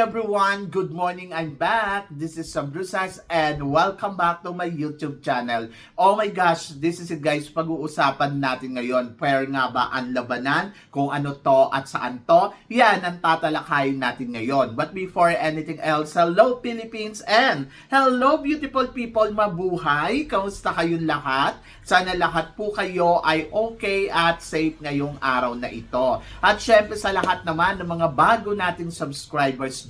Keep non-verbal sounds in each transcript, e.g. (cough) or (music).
Everyone! Good morning! I'm back! This is Sam and welcome back to my YouTube channel. Oh my gosh! This is it guys, pag-uusapan natin ngayon. Where nga ba ang labanan? Kung ano to at saan to? Yan ang tatalakayin natin ngayon. But before anything else, hello Philippines and hello beautiful people! Mabuhay! Kamusta kayong lahat? Sana lahat po kayo ay okay at safe ngayong araw na ito. At syempre sa lahat naman ng mga bago nating subscribers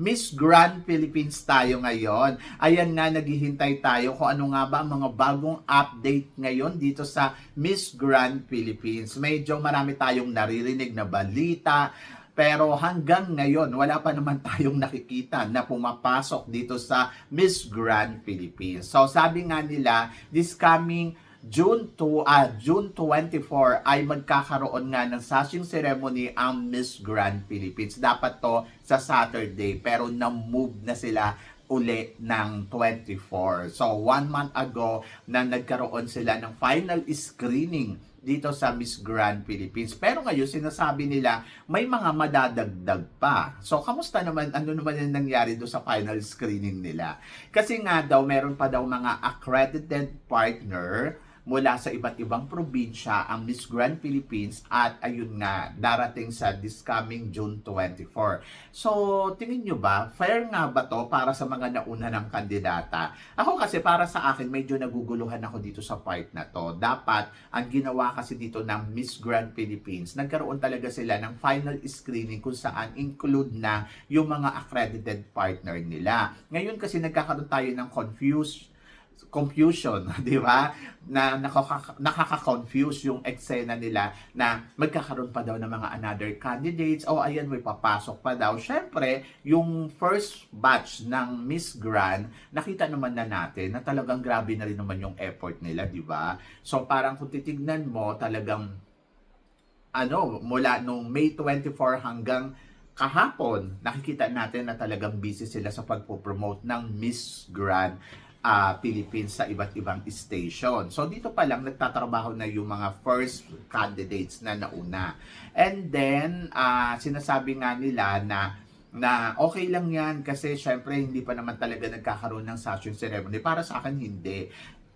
Miss Grand Philippines tayo ngayon. Ayan nga, naghihintay tayo kung ano nga ba ang mga bagong update ngayon dito sa Miss Grand Philippines. Medyo marami tayong naririnig na balita, pero hanggang ngayon, wala pa naman (laughs) tayong nakikita na pumapasok dito sa Miss Grand Philippines. So sabi nga nila, this coming June 2, ah, June 24 ay magkakaroon nga ng sashing ceremony ang Miss Grand Philippines. Dapat to sa Saturday pero na-move na sila uli ng 24. So, one month ago na nagkaroon sila ng final screening dito sa Miss Grand Philippines. Pero ngayon, sinasabi nila, may mga madadagdag pa. So, kamusta naman, ano naman yung nangyari do sa final screening nila? Kasi nga daw, meron pa daw mga accredited partner mula sa iba't ibang probinsya ang Miss Grand Philippines at ayun nga, darating sa this coming June 24. So, tingin nyo ba, fair nga ba to para sa mga nauna ng kandidata? Ako kasi para sa akin, medyo naguguluhan ako dito sa part na to. Dapat, ang ginawa kasi dito ng Miss Grand Philippines, nagkaroon talaga sila ng final screening kung saan include na yung mga accredited partner nila. Ngayon kasi nagkakaroon tayo ng confused confusion, (laughs) di ba? Na nakaka- nakaka-confuse yung eksena nila na magkakaroon pa daw ng mga another candidates o ayan may papasok pa daw. Syempre, yung first batch ng Miss Grand, nakita naman na natin na talagang grabe na rin naman yung effort nila, di ba? So parang kung titignan mo, talagang ano, mula nung May 24 hanggang kahapon, nakikita natin na talagang busy sila sa pagpo-promote ng Miss Grand uh, Philippines sa iba't ibang station. So dito pa lang nagtatrabaho na yung mga first candidates na nauna. And then uh, sinasabi nga nila na na okay lang yan kasi syempre hindi pa naman talaga nagkakaroon ng session ceremony. Para sa akin hindi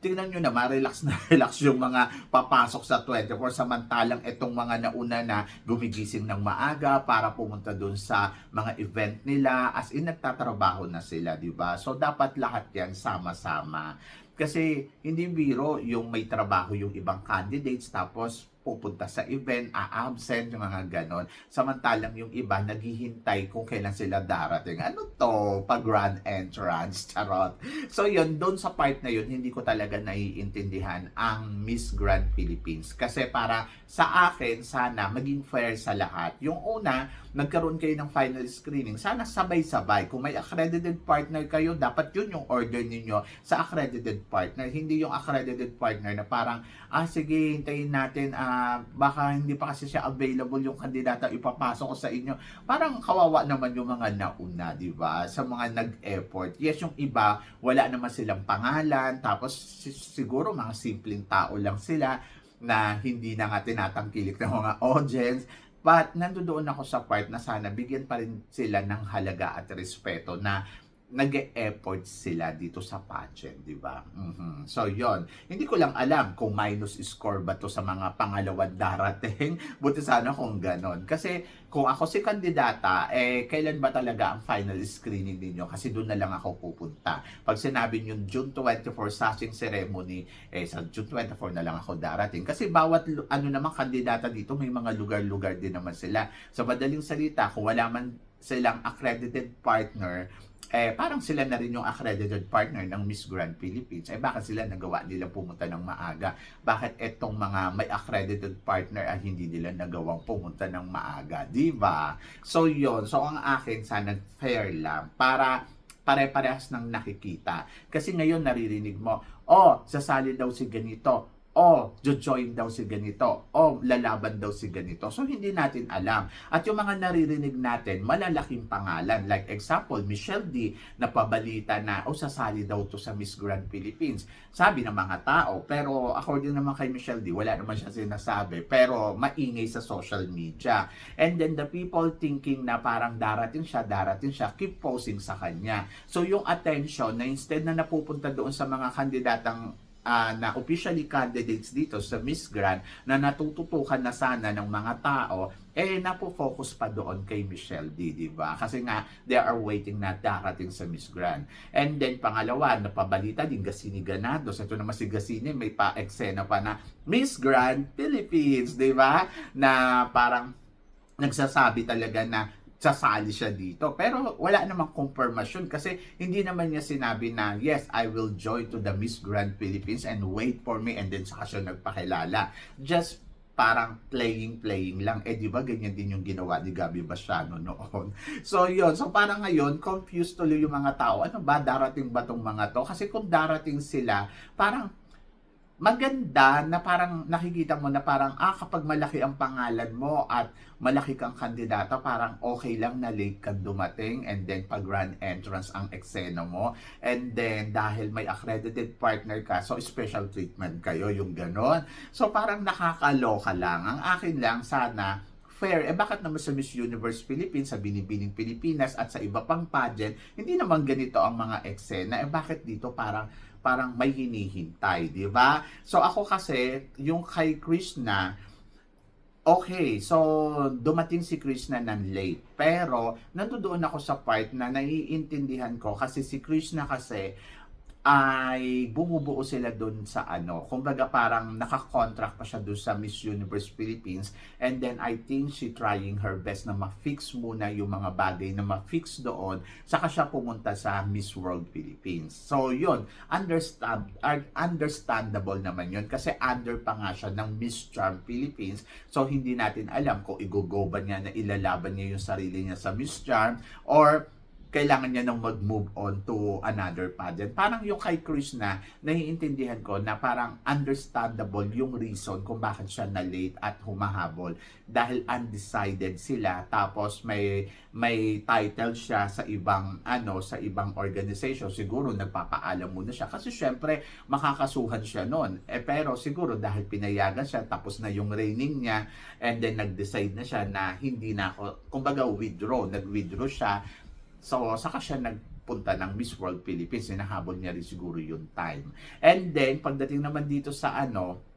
tingnan nyo naman, relax na (laughs) relax yung mga papasok sa 24 samantalang itong mga nauna na gumigising ng maaga para pumunta dun sa mga event nila as in nagtatrabaho na sila, di ba? So dapat lahat yan sama-sama. Kasi hindi biro yung may trabaho yung ibang candidates tapos pupunta sa event, a-absent, yung mga ganon. Samantalang yung iba, naghihintay kung kailan sila darating. Ano to? Pag grand entrance, (laughs) charot. So yun, doon sa part na yun, hindi ko talaga naiintindihan ang Miss Grand Philippines. Kasi para sa akin, sana maging fair sa lahat. Yung una, nagkaroon kayo ng final screening, sana sabay-sabay. Kung may accredited partner kayo, dapat yun yung order ninyo sa accredited partner. Hindi yung accredited partner na parang, ah sige, hintayin natin, ah, baka hindi pa kasi siya available yung kandidata ipapasok ko sa inyo. Parang kawawa naman yung mga nauna, di ba? Sa mga nag-effort. Yes, yung iba, wala naman silang pangalan, tapos siguro mga simpleng tao lang sila na hindi na nga tinatangkilik ng mga audience. But nandoon ako sa part na sana bigyan pa rin sila ng halaga at respeto na nag-e-effort sila dito sa pageant, di ba? Mhm. So, yon Hindi ko lang alam kung minus score ba to sa mga pangalawang darating. (laughs) Buti sana kung ganon. Kasi kung ako si kandidata, eh, kailan ba talaga ang final screening ninyo? Kasi doon na lang ako pupunta. Pag sinabi nyo June 24 sashing ceremony, eh, sa June 24 na lang ako darating. Kasi bawat, ano naman, kandidata dito, may mga lugar-lugar din naman sila. Sa madaling salita, kung wala man silang accredited partner, eh parang sila na rin yung accredited partner ng Miss Grand Philippines. Eh bakit sila nagawa nila pumunta ng maaga? Bakit etong mga may accredited partner ay hindi nila nagawang pumunta ng maaga? Di ba? So yon So ang akin sana fair lang para pare-parehas ng nakikita. Kasi ngayon naririnig mo, oh, sasali daw si ganito o join daw si ganito, o lalaban daw si ganito. So, hindi natin alam. At yung mga naririnig natin, malalaking pangalan. Like example, Michelle D, napabalita na, o sasali daw to sa Miss Grand Philippines. Sabi ng mga tao, pero according naman kay Michelle D, wala naman siya sinasabi, pero maingay sa social media. And then the people thinking na parang darating siya, darating siya, keep posting sa kanya. So, yung attention na instead na napupunta doon sa mga kandidatang ah, na officially candidates dito sa Miss Grand na natututukan na sana ng mga tao, eh napo-focus pa doon kay Michelle D, di ba? Kasi nga, they are waiting na darating sa Miss Grand. And then, pangalawa, napabalita din Gasini Ganados. Ito naman si Gasini, may pa-eksena pa na Miss Grand Philippines, di ba? Na parang nagsasabi talaga na sasali siya dito. Pero wala namang confirmation kasi hindi naman niya sinabi na, yes, I will join to the Miss Grand Philippines and wait for me and then saka siya nagpakilala. Just parang playing-playing lang. Eh, di ba, ganyan din yung ginawa ni Gabi Basiano noon. (laughs) So, yun. So, parang ngayon, confused tuloy yung mga tao. Ano ba, darating ba tong mga to? Kasi kung darating sila, parang maganda na parang nakikita mo na parang ah kapag malaki ang pangalan mo at malaki kang kandidato parang okay lang na late kang dumating and then pag grand entrance ang eksena mo. And then dahil may accredited partner ka so special treatment kayo yung ganon. So parang nakakaloka lang. Ang akin lang sana fair, eh bakit naman sa Miss Universe Philippines, sa Binibining Pilipinas at sa iba pang pageant, hindi naman ganito ang mga eksena, eh bakit dito parang parang may hinihintay, di ba? So ako kasi, yung kay Krishna, okay, so dumating si Krishna ng late. Pero, nandoon ako sa part na naiintindihan ko kasi si Krishna kasi ay bumubuo sila doon sa ano. Kumbaga parang naka-contract pa siya doon sa Miss Universe Philippines and then I think she trying her best na ma-fix muna yung mga bagay na ma-fix doon saka siya pumunta sa Miss World Philippines. So yun, understand, understandable naman yun kasi under pa nga siya ng Miss Charm Philippines so hindi natin alam kung igogo ba niya na ilalaban niya yung sarili niya sa Miss Charm or kailangan niya nang mag-move on to another pageant. Parang yung kay Chris na, naiintindihan ko na parang understandable yung reason kung bakit siya na late at humahabol. Dahil undecided sila, tapos may may title siya sa ibang ano sa ibang organization siguro nagpapaalam muna siya kasi syempre makakasuhan siya noon eh pero siguro dahil pinayagan siya tapos na yung reigning niya and then nag-decide na siya na hindi na ako kumbaga withdraw nag-withdraw siya So, saka siya nagpunta ng Miss World Philippines. Hinahabol niya rin siguro yung time. And then, pagdating naman dito sa ano,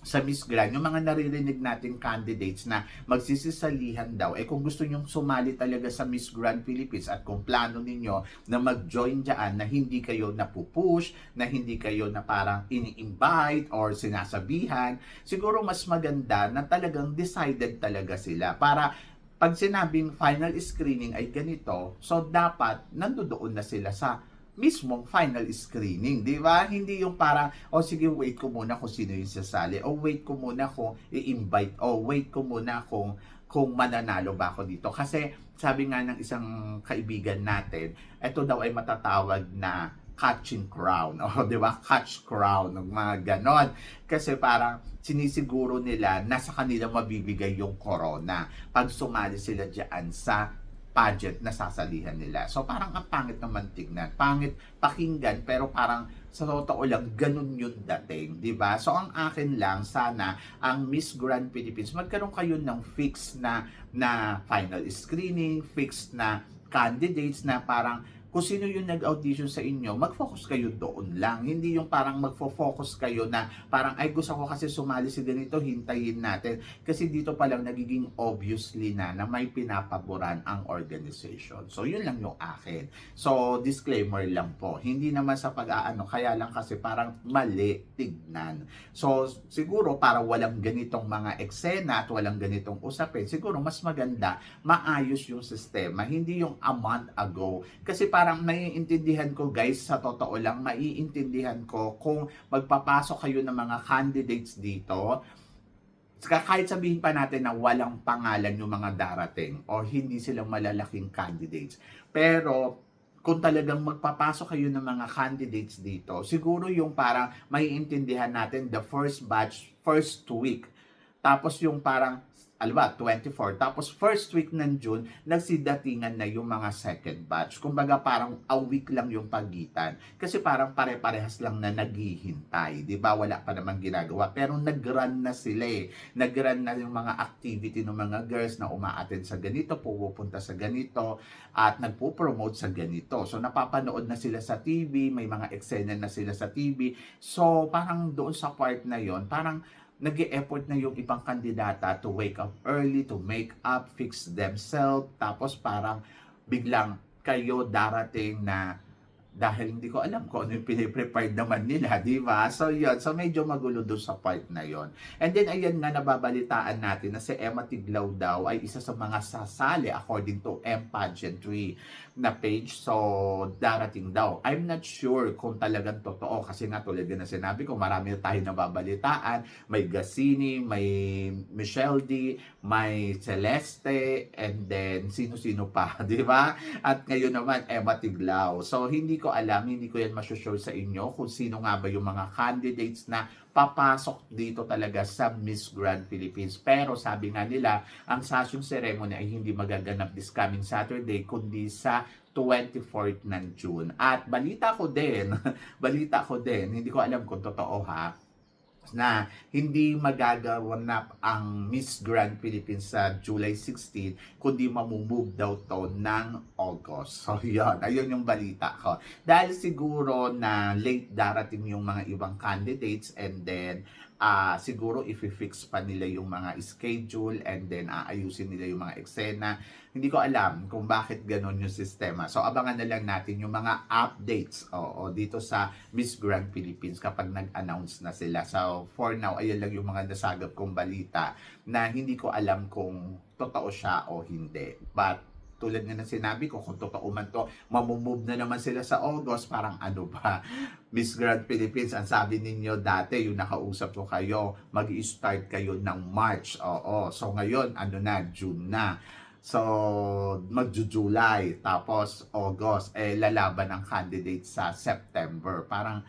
sa Miss Grand, yung mga naririnig natin candidates na magsisisalihan daw, eh kung gusto nyong sumali talaga sa Miss Grand Philippines at kung plano ninyo na mag-join dyan na hindi kayo napupush, na hindi kayo na parang ini-invite or sinasabihan, siguro mas maganda na talagang decided talaga sila para pag sinabing final screening ay ganito, so dapat nandoon na sila sa mismong final screening, di ba? Hindi yung parang, o oh, sige, wait ko muna kung sino yung sasali, o wait ko muna kung i-invite, o wait ko muna kung kung mananalo ba ako dito. Kasi sabi nga ng isang kaibigan natin, ito daw ay matatawag na catching crown. (laughs) O, di ba? Catch crown. Ng mga ganon. Kasi parang sinisiguro nila na sa kanila mabibigay yung corona pag sumali sila dyan sa pageant na sasalihan nila. So parang ang pangit naman tignan. Pangit pakinggan pero parang sa totoo lang ganun yung dating, 'di ba? So ang akin lang sana ang Miss Grand Philippines magkaroon kayo ng fix na na final screening, fix na candidates na parang kung sino yung nag-audition sa inyo, mag-focus kayo doon lang. Hindi yung parang magfo-focus kayo na parang, ay gusto ko kasi sumali si ganito, hintayin natin. Kasi dito pa lang nagiging obviously na na may pinapaboran ang organization. So, yun lang yung akin. So, disclaimer lang po. Hindi naman sa pag-aano, kaya lang kasi parang mali tignan. So, siguro para walang ganitong mga eksena at walang ganitong usapin, siguro mas maganda, maayos yung sistema. Hindi yung a month ago. Kasi parang naiintindihan ko guys, sa totoo lang, maiintindihan ko kung magpapasok kayo ng mga candidates dito, kahit sabihin pa natin na walang pangalan yung mga darating o hindi sila malalaking candidates. Pero kung talagang magpapasok kayo ng mga candidates dito, siguro yung parang maiintindihan natin the first batch, first week. Tapos yung parang, alam ba, 24. Tapos first week ng June, nagsidatingan na yung mga second batch. Kumbaga parang a week lang yung pagitan. Kasi parang pare-parehas lang na naghihintay. Di ba? Wala pa naman ginagawa. Pero nag-run na sila eh. Nag-run na yung mga activity ng mga girls na umaattend sa ganito, pupunta sa ganito, at nagpo-promote sa ganito. So napapanood na sila sa TV, may mga eksena na sila sa TV. So parang doon sa part na yon parang nag effort na yung ibang kandidata to wake up early, to make up, fix themselves. Tapos parang biglang kayo darating na dahil hindi ko alam kung ano yung piniprepared naman nila, (laughs) di ba? So, yun. So, medyo magulo doon sa part na yon. And then, ayan nga, nababalitaan natin na si Emma Tiglaw daw ay isa sa mga sasali according to M Pageantry na page. So, darating daw. I'm not sure kung talagang totoo kasi nga tulad din na sinabi ko, marami tayo nababalitaan. May Gassini, may Michelle D, may Celeste, and then sino-sino pa, (laughs) di ba? At ngayon naman, Emma Tiglaw. So, hindi ko alam, hindi ko yan masusure sa inyo kung sino nga ba yung mga candidates na papasok dito talaga sa Miss Grand Philippines. Pero sabi nga nila, ang session ceremony ay hindi magaganap this coming Saturday, kundi sa 24th ng June. At balita ko din, (laughs) balita ko din, hindi ko alam kung totoo ha, na hindi magagawanap ang Miss Grand Philippines sa July 16, kundi mamumove daw to ng August. So, (laughs) yun. Ayun yung balita ko. Dahil siguro na late darating yung mga ibang candidates and then ah siguro i-fix pa nila yung mga schedule and then aayusin nila yung mga eksena. Hindi ko alam kung bakit ganon yung sistema. So abangan na lang natin yung mga updates oo, dito sa Miss Grand Philippines kapag nag-announce na sila. So for now, ayan lang yung mga nasagap kong balita na hindi ko alam kung totoo siya o hindi. But tulad nga ng sinabi ko, kung totoo man to, mamumove na naman sila sa August, parang ano ba, (laughs) Miss Grand Philippines, ang sabi ninyo dati, yung nakausap ko kayo, mag start kayo ng March. Oo, so ngayon, ano na, June na. So, magjo-July, tapos August, eh, lalaban ng candidate sa September. Parang,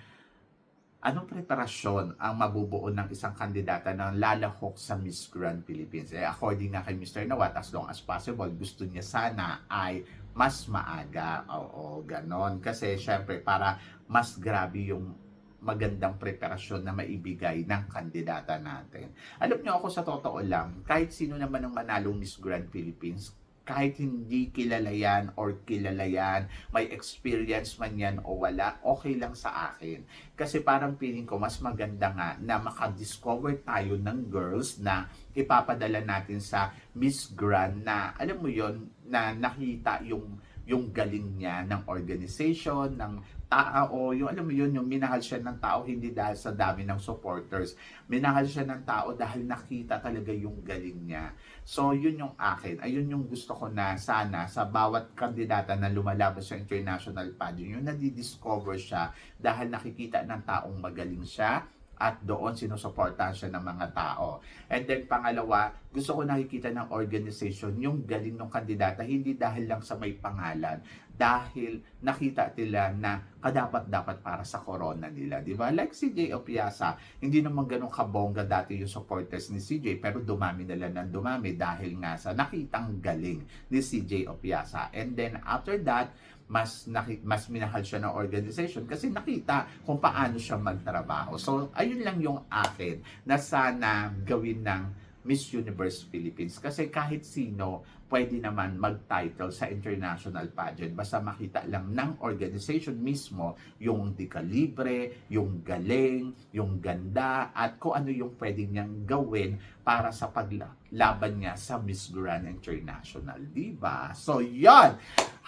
anong preparasyon ang mabubuo ng isang kandidata na lalahok sa Miss Grand Philippines? Eh, according nga kay Mr. Nawat, as long as possible, gusto niya sana ay mas maaga. Oo, ganon. Kasi, syempre, para mas grabe yung magandang preparasyon na maibigay ng kandidata natin. Alam niyo ako sa totoo lang, kahit sino naman ang manalong Miss Grand Philippines, kahit hindi kilala yan or kilala yan, may experience man yan o wala, okay lang sa akin. Kasi parang feeling ko mas maganda nga na makadiscover tayo ng girls na ipapadala natin sa Miss Grand na, alam mo yon na nakita yung yung galing niya ng organization, ng tao, yung alam mo yun, yung minahal siya ng tao hindi dahil sa dami ng supporters. Minahal siya ng tao dahil nakita talaga yung galing niya. So, yun yung akin. Ayun yung gusto ko na sana sa bawat kandidata na lumalabas sa international pageant, yung nadidiscover siya dahil nakikita ng taong magaling siya, at doon sinusuportahan siya ng mga tao. And then pangalawa, gusto ko nakikita ng organization yung galing ng kandidata hindi dahil lang sa may pangalan, dahil nakita nila na kadapat-dapat para sa corona nila, di ba? Like si Jay Opiasa, hindi naman ganun kabongga dati yung supporters ni CJ, pero dumami nila ng dumami dahil nga sa nakitang galing ni CJ Opiasa. And then after that, mas naki, mas minahal siya ng organization kasi nakita kung paano siya magtrabaho. So, ayun lang yung akin na sana gawin ng Miss Universe Philippines. Kasi kahit sino, pwede naman mag-title sa international pageant. Basta makita lang ng organization mismo yung dekalibre, yung galing, yung ganda, at kung ano yung pwede niyang gawin para sa paglaban niya sa Miss Grand International. Diba? So, yon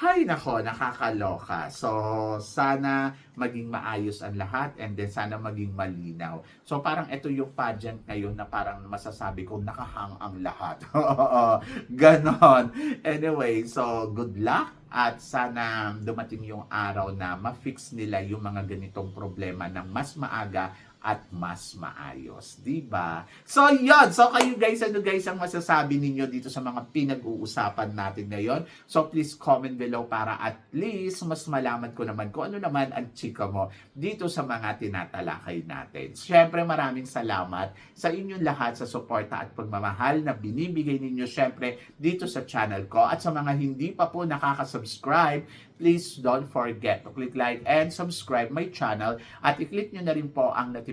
Hay nako, nakakaloka. So, sana maging maayos ang lahat and then sana maging malinaw. So, parang ito yung pageant ngayon na parang masasabi ko nakahang ang lahat. (laughs) Ganon. Anyway, so good luck at sana dumating yung araw na ma-fix nila yung mga ganitong problema ng mas maaga at mas maayos, 'di ba? So 'yon. So kayo guys, ano guys ang masasabi ninyo dito sa mga pinag-uusapan natin ngayon? So please comment below para at least mas malaman ko naman kung ano naman ang chika mo dito sa mga tinatalakay natin. Syempre maraming salamat sa inyong lahat sa suporta at pagmamahal na binibigay ninyo syempre dito sa channel ko at sa mga hindi pa po nakaka-subscribe, please don't forget to click like and subscribe my channel at i-click nyo na rin po ang notification